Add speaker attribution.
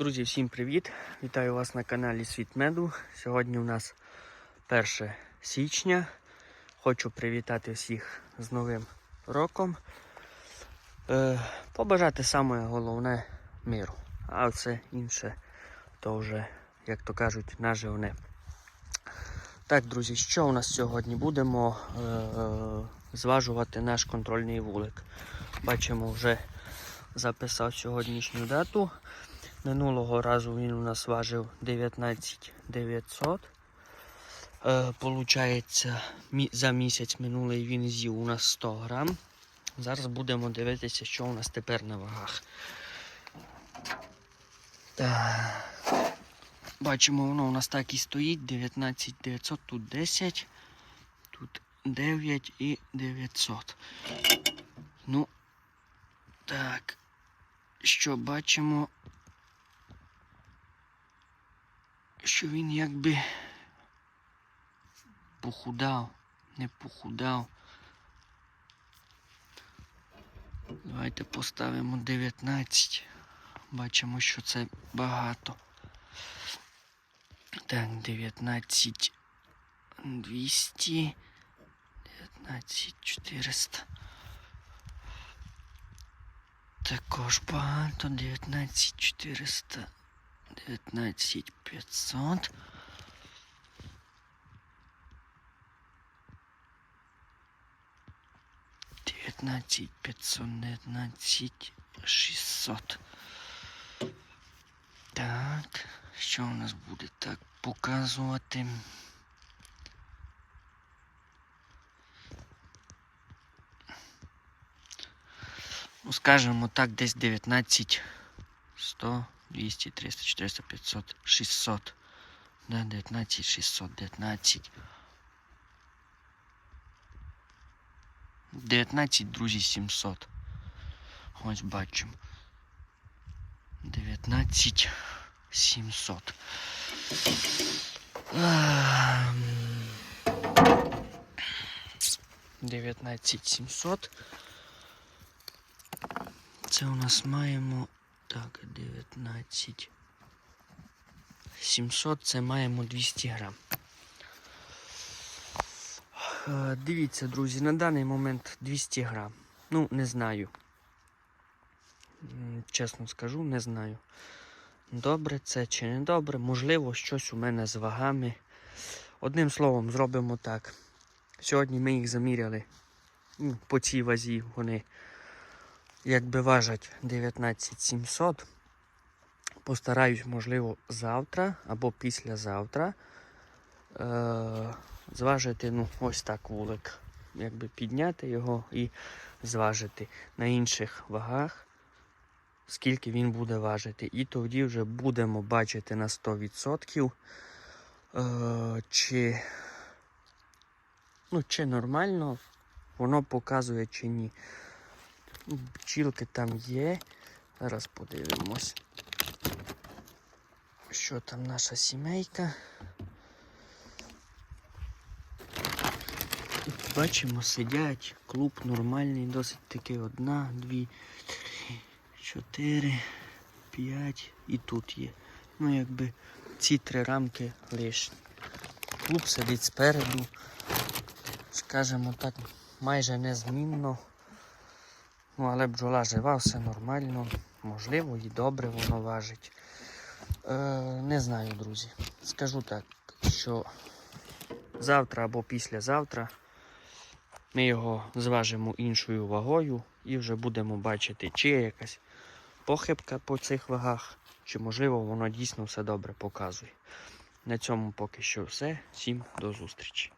Speaker 1: Друзі, всім привіт! Вітаю вас на каналі Світ Меду. Сьогодні у нас 1 січня. Хочу привітати всіх з Новим роком. Е, побажати саме головне миру. А все інше то вже, як то кажуть, наживне. Так, друзі, що у нас сьогодні? Будемо е, зважувати наш контрольний вулик. Бачимо, вже записав сьогоднішню дату. Минулого разу він у нас важив 19 900. Е, Получається, за місяць минулий він з'їв у нас 100 грам. Зараз будемо дивитися, що у нас тепер на вагах. Бачимо, воно у нас так і стоїть. 19 900, тут 10, тут 9 і 900. Ну, так. Що бачимо? Що він якби похудав, не похудав. Давайте поставимо 19. Бачимо, що це багато. Так, 19 200, 19 400. Також багато, 19 400. 19 500. Дев'ятнадцять п'ятсот, дев'ятнадцять шістсот. Так, що у нас буде так показувати? Ну, скажемо так, десь 19 100, 200, 300, 400, 500, 600. Да, 19, 600, 19. 19, друзі, 700. Ось бачимо. 19, 700. Ем, 19 700. Це у нас маємо так, 19. 700 це маємо 200 грам. Дивіться, друзі, на даний момент 200 грам. Ну, не знаю. Чесно скажу, не знаю. Добре це чи не добре. Можливо, щось у мене з вагами. Одним словом, зробимо так. Сьогодні ми їх заміряли. По цій вазі вони якби важать 19700. Постараюсь, можливо, завтра або післязавтра е- зважити ну, ось так вулик. Якби підняти його і зважити на інших вагах, скільки він буде важити. І тоді вже будемо бачити на 100%, е- чи, ну, чи нормально воно показує, чи ні. Бджілки там є. Зараз подивимось, що там наша сімейка. Тут бачимо, сидять. Клуб нормальний, досить таки одна, дві, три, чотири, п'ять і тут є. Ну, якби ці три рамки лишні. Клуб сидить спереду, скажімо так, майже незмінно. Ну, але бджола жива, все нормально. Можливо, і добре воно важить. Е, не знаю, друзі. Скажу так, що завтра або післязавтра ми його зважимо іншою вагою і вже будемо бачити, чи є якась похибка по цих вагах, чи можливо воно дійсно все добре показує. На цьому поки що все. Всім до зустрічі.